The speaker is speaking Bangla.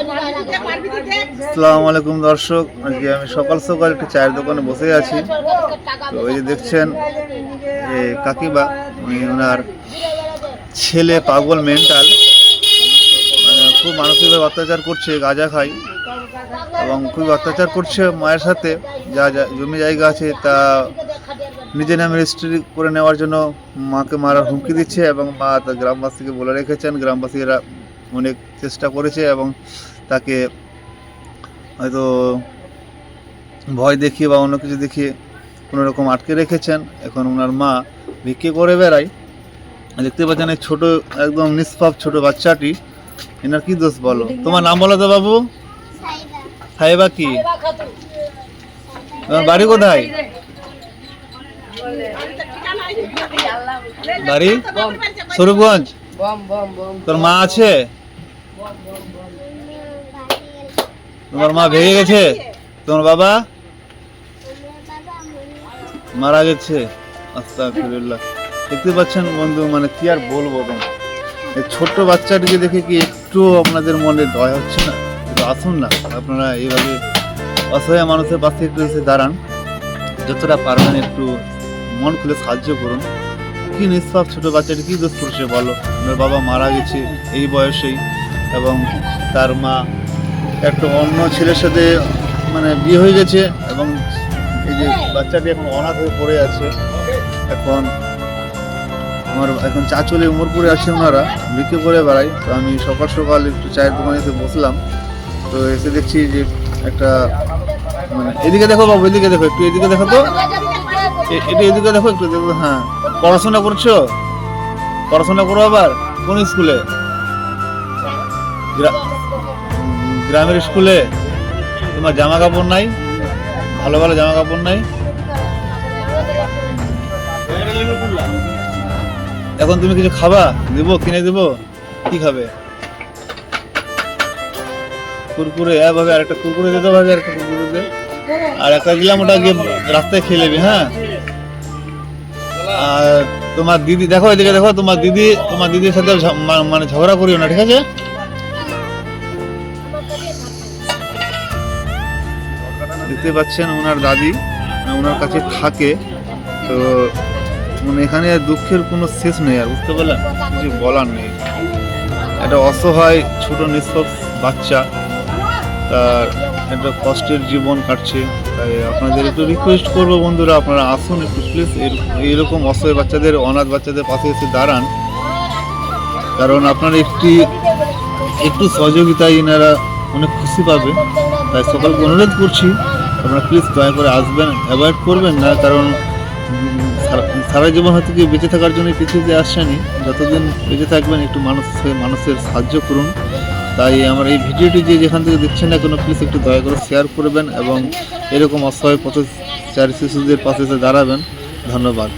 আসসালামু আলাইকুম দর্শক। আজকে আমি সকাল সকাল একটু চায়ের দোকানে বসে আছি। তো এই যে দেখছেন কাকিবা উনি ওনার ছেলে পাগল মেন্টাল মানে খুব মানসিকভাবে অত্যাচার করছে গাঁজা খায়। এবং খুব অত্যাচার করছে মায়ের সাথে। যা যা জমি জায়গা আছে, তা নিজের নামে রেজিস্ট্রি করে নেওয়ার জন্য মাকে মারার হুমকি দিচ্ছে এবং মা গ্রামবাসীকে বলে রেখেছেন। গ্রামবাসীরা অনেক চেষ্টা করেছে এবং তাকে হয়তো ভয় দেখিয়ে বা অন্য কিছু দেখিয়ে কোনো রকম আটকে রেখেছেন। এখন ওনার মা ভিক্ষে করে বেড়ায়। দেখতে পাচ্ছেন এই ছোটো একদম নিষ্পাপ ছোট বাচ্চাটি। এনার কি দোষ বলো? তোমার নাম বলো তো বাবু। সাহেবা কি? তোমার বাড়ি কোথায়? বাড়ি? স্বরূপগঞ্জ তোর মা আছে? তোমার মা ভেঙে গেছে? তোমার বাবা? মারা গেছে? আস্তাগফিরুল্লাহ। দেখতে পাচ্ছেন বন্ধু মানে কি আর বলব এই ছোট্ট বাচ্চাটিকে দেখে কি একটু আপনাদের মনে দয়া হচ্ছে না? কিন্তু আসুন না। আপনারা এইভাবে অসহায় মানুষের পাশে একটু এসে দাঁড়ান। যতটা পারবেন একটু মন খুলে সাহায্য করুন। কি নিষ্পাপ ছোট বাচ্চাটি, কি দোষ করছে বলো? বাবা মারা গেছে এই বয়সেই। এবং তার মা একটা অন্য ছেলের সাথে মানে বিয়ে হয়ে গেছে এবং এই যে বাচ্চাটি এখন অনাথ হয়ে পড়ে আছে। এখন আমার এখন চা চলে উমরপুরে আছে ওনারা, বিক্রি করে বেড়ায়। তো আমি সকাল সকাল একটু চায়ের দোকানে এসে বসলাম। তো এসে দেখছি যে একটা মানে এদিকে দেখো বাবু, এদিকে দেখো, একটু এদিকে দেখো তো। এটা এদিকে দেখো, একটু দেখো হ্যাঁ। পড়াশোনা করছ? পড়াশোনা করো আবার? কোন স্কুলে? গ্রামের স্কুলে তোমার জামা কাপড় নাই, ভালো ভালো জামা কাপড় নাই। এখন তুমি কিছু খাবা? দেবো? কিনে দেবো? কি খাবে? কুরকুরে হ্যাঁ ভাবে, আরেকটা কুরকুরে দিতে ভাবে, আরেকটা কুরকুরে দে। আর একটা দিলাম, ওটা গিয়ে রাস্তায় খেয়ে নেবে হ্যাঁ? আর তোমার দিদি, দেখো এদিকে, দেখো তোমার দিদি, তোমার দিদির সাথে মানে ঝগড়া করিও না, ঠিক আছে? দেখতে পাচ্ছেন ওনার দাদি ওনার কাছে থাকে। তো মানে এখানে দুঃখের কোনো শেষ নেই আর, বুঝতে পারলেন? কিছু বলার নেই। একটা অসহায়, ছোট নিষ্পাপ বাচ্চা। তার একটা কষ্টের জীবন কাটছে। তাই আপনাদের একটু রিকোয়েস্ট করব বন্ধুরা, আপনারা আসুন একটু প্লিজ এইরকম অসহায় বাচ্চাদের, অনাথ বাচ্চাদের পাশে এসে দাঁড়ান। কারণ আপনার একটি, একটু সহযোগিতায় এনারা অনেক খুশি পাবে। তাই সকলকে অনুরোধ করছি আপনারা প্লিজ দয়া করে আসবেন অ্যাভয়েড করবেন না, কারণ সারা- জীবন হয়তো কি বেঁচে থাকার জন্য পৃথিবীতে আসেনি। যতদিন বেঁচে থাকবেন, একটু মানুষ, মানুষের সাহায্য করুন। তাই আমার এই ভিডিওটি যে যেখান থেকে দেখছেন না কোনো প্লিজ একটু দয়া করে শেয়ার করবেন এবং এরকম অসহায় পথচারী শিশুদের পাশে এসে দাঁড়াবেন। ধন্যবাদ।